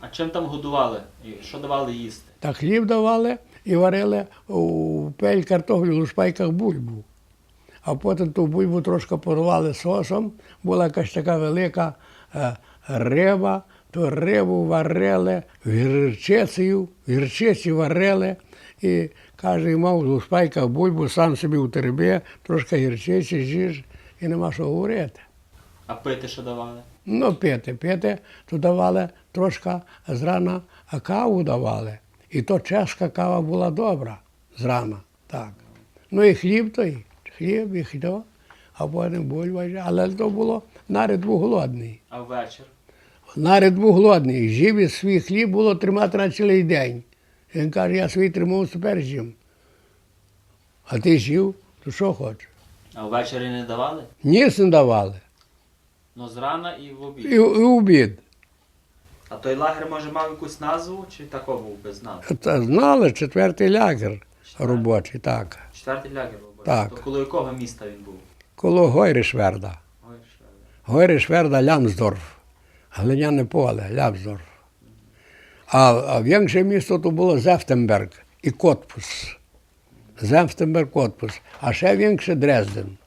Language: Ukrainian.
А чим там годували? І що давали їсти? Та хліб давали і варили у пель картоплю у шпайках бульбу. А потім ту бульбу трошки поливали сосом, була якась така велика е, риба, ту рибу варили гірчицею, гірчиці варили. І кожен мав у шпайках бульбу, сам собі у теребі, трошки гірчиці, жіж, і нема що говорити. А пити що давали? Ну, пити, пити, то давали трошки зрана а каву давали. І то чешка кава була добра зрана. Так. Ну і хліб той, хліб і хліб, а потім бульба. Але то було нарід був голодний. А ввечір? Нарід був голодний. Жив і свій хліб було тримати на цілий день. Він каже, я свій тримав, тепер з'їм. А ти жив, то що хочеш? А ввечері не давали? Ніс не давали. Ну зрана і в обід. І, і обід. А той лагер може мав якусь назву чи тако був без назви? Та знали, четвертий лягер робочий, так. Четвертий лягер був. Так. То коло якого міста він був? Коло Гойришверда. Ви. Гойришверда Лямсдорф. Глиняне поле, Лямсдорф. А, а większe місто то було Зефтенберг і Котпус. Зефтенберг, Котпус. А ще większe Дрезден.